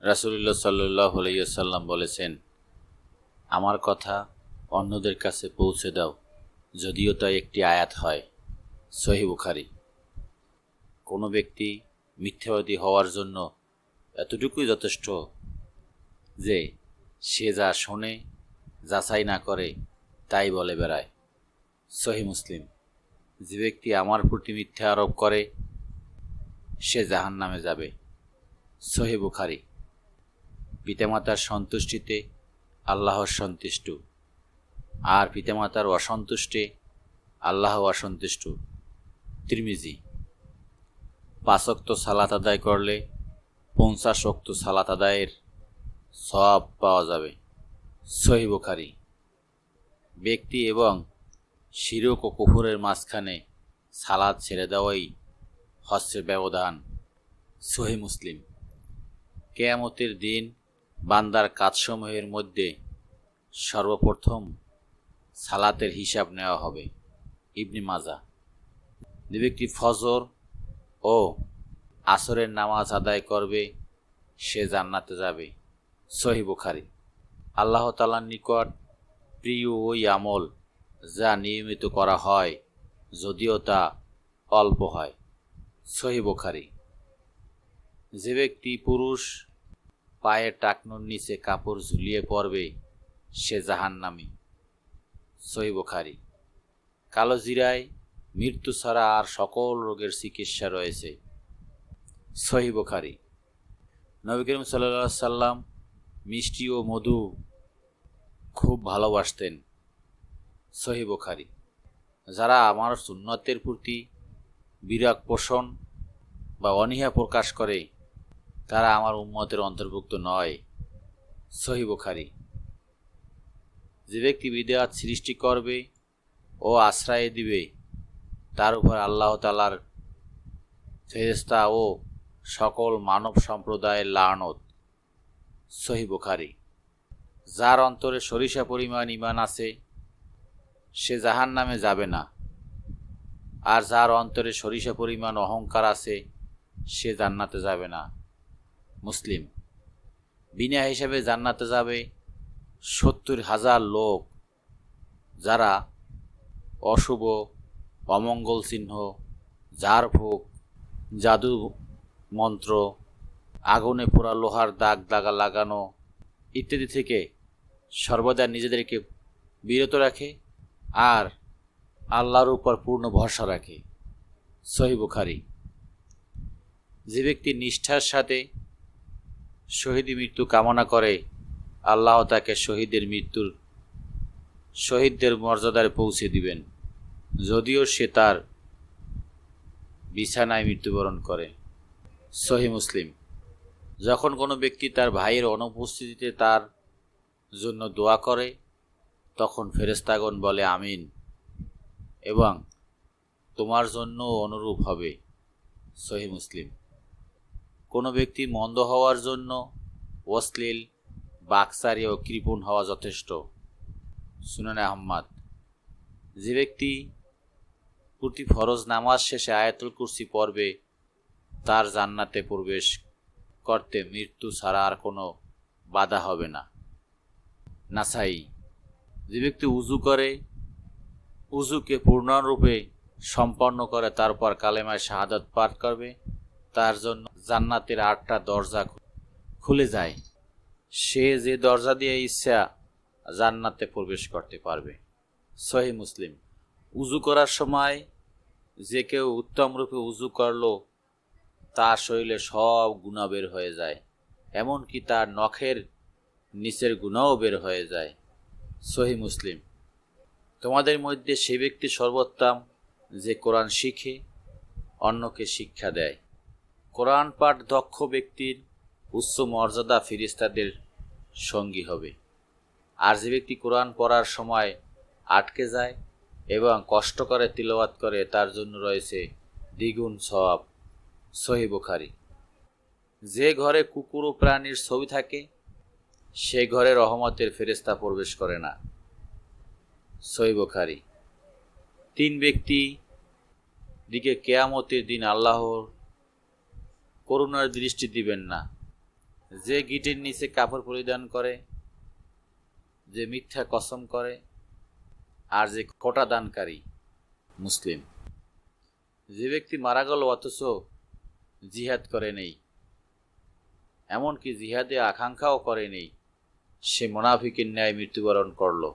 রাসুলুল্লাহ সাল্লাহ আলাইসাল্লাম বলেছেন, আমার কথা অন্যদের কাছে পৌঁছে দাও, যদিও তা একটি আয়াত হয়। সহি বুখারি। কোনো ব্যক্তি মিথ্যাবাদী হওয়ার জন্য এতটুকুই যথেষ্ট যে সে যা শোনে, যাচাই না করে, তাই বলে বেড়ায়। সহি মুসলিম। যে ব্যক্তি আমার প্রতি মিথ্যা আরোপ করে, সে জাহান নামে যাবে। সহি বুখারি। পিতামাতার সন্তুষ্টিতে আল্লাহর সন্তুষ্ট। আর পিতামাতার অসন্তুষ্টে আল্লাহ অসন্তুষ্ট। ত্রিমিজি পাঁচক্ত সালাত আদায় করলে পঞ্চাশ অক্ত সালাত আদায়ের সব পাওয়া যাবে। সহি বুখারি, ব্যক্তি এবং শিরক ও কুফুরের মাঝখানে সালাদ ছেড়ে দেওয়াই হস্যের ব্যবধান। সহি মুসলিম, কেয়ামতের দিন বান্দার কাজসমূহের মধ্যে সর্বপ্রথম সালাতের হিসাব নেওয়া হবে। ইবনি মাজা। যে ব্যক্তি ফজর ও আসরের নামাজ আদায় করবে, সে জান্নাতে যাবে। সহি বুখারি। আল্লাহ তালার নিকট প্রিয় ওই আমল যা নিয়মিত করা হয়, যদিও তা অল্প হয়। সহি বুখারি। যে ব্যক্তি পুরুষ পায়ের টাকনুর নিচে কাপড় ঝুলিয়ে পড়বে সে জাহান্নামি। সহি বুখারি। কালো জিরায় মৃত্যু ছাড়া আর সকল রোগের চিকিৎসা রয়েছে। সহি বুখারি। নবী করিম সাল্লা সাল্লাম মিষ্টি ও মধু খুব ভালোবাসতেন। সহি বুখারি। যারা আমার সুন্নতের প্রতি বিরাগ পোষণ বা অনীহা প্রকাশ করে তারা আমার উম্মতের অন্তর্ভুক্ত নয়। সহি বুখারি। যে ব্যক্তি বিদেয়াত সৃষ্টি করবে ও আশ্রয় দিবে, তার উপর আল্লাহ তালার ফেরেস্তা ও সকল মানব সম্প্রদায়ের লানত। সহি বুখারি। যার অন্তরে সরিষা পরিমাণ ইমান আছে, সে জাহান নামে যাবে না। আর যার অন্তরে সরিষা পরিমাণ অহংকার আছে, সে জান্নাতে যাবে না। মুসলিম। বিনা হিসেবে জান্নাতে যাবে সত্তর হাজার লোক, যারা অশুভ, অমঙ্গল চিহ্ন ঝাড়ফুঁক জাদু মন্ত্র, আগুনে পোড়া লোহার দাগ দাগা লাগানো ইত্যাদি থেকে সর্বদা নিজেদেরকে বিরত রাখে আর আল্লাহর উপর পূর্ণ ভরসা রাখে। সহি বুখারি। যে ব্যক্তি নিষ্ঠার সাথে শহীদি মৃত্যু কামনা করে, আল্লাহ তাকে শহীদের মৃত্যুর, শহীদদের মর্যাদায় পৌঁছে দিবেন। যদিও সে তার বিছানায় মৃত্যুবরণ করে। সহি মুসলিম, যখন কোনো ব্যক্তি তার ভাইয়ের অনুপস্থিতিতে তার জন্য দোয়া করে, তখন ফেরেস্তাগণ বলে, আমিন। এবং, তোমার জন্য অনুরূপ হবে। সহি মুসলিম। কোনো ব্যক্তি মন্দ হওয়ার জন্য অশ্লীল বাকসারি ও কৃপণ হওয়া যথেষ্ট। সুনানে আহম্মদ, যে ব্যক্তি প্রতি ফরজ নামাজ শেষে আয়াতুল কুরসি পড়বে, তার জান্নাতে প্রবেশ করতে মৃত্যু ছাড়া আর কোনো বাধা হবে না। নাসাই, যে ব্যক্তি উজু করে উজুকে পূর্ণরূপে সম্পন্ন করে, তারপর কালেমায় শাহাদত পাঠ করবে, তার জন্য জান্নাতের আটটা দরজা খুলে যায়। সে যে দরজা দিয়ে ইচ্ছা জান্নাতে প্রবেশ করতে পারবে। সহি মুসলিম উজু করার সময় যে কেউ উত্তম রূপে উজু করল তার শরীরে সব গুণা বের হয়ে যায়। এমনকি তার নখের নিচের গুণাও বের হয়ে যায়। সহি মুসলিম, তোমাদের মধ্যে সে ব্যক্তি সর্বোত্তম যে কোরআন শিখে, অন্যকে শিক্ষা দেয়। কোরআন পাঠ দক্ষ ব্যক্তির উচ্চ মর্যাদা ফিরিস্তাদের সঙ্গী হবে। আর যে ব্যক্তি কোরআন পড়ার সময় আটকে যায় এবং কষ্ট করে তিলবাত করে, তার জন্য রয়েছে দ্বিগুণ সওয়াব। সহি বুখারি। যে ঘরে কুকুর ও প্রাণীর ছবি থাকে, সে ঘরে রহমতের ফেরেস্তা প্রবেশ করে না। সহি বুখারি। তিন ব্যক্তি দিকে কেয়ামতের দিন আল্লাহর করুণার দৃষ্টি দিবেন না। যে গিটের নিচে কাপড় পরিধান করে, যে মিথ্যা কসম করে, আর যে খোটা দানকারী মুসলিম। যে ব্যক্তি মারা গেল অথচ জিহাদ করে নেই, এমনকি জিহাদে আকাঙ্ক্ষাও করে নেই, সে মোনাফিকের ন্যায় মৃত্যুবরণ করল।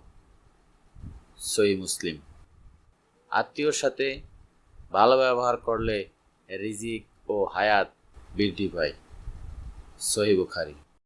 সই মুসলিম। আত্মীয়র সাথে ভালো ব্যবহার করলে রিজিক ও হায়াত বৃদ্ধি পায় সহি বুখারি।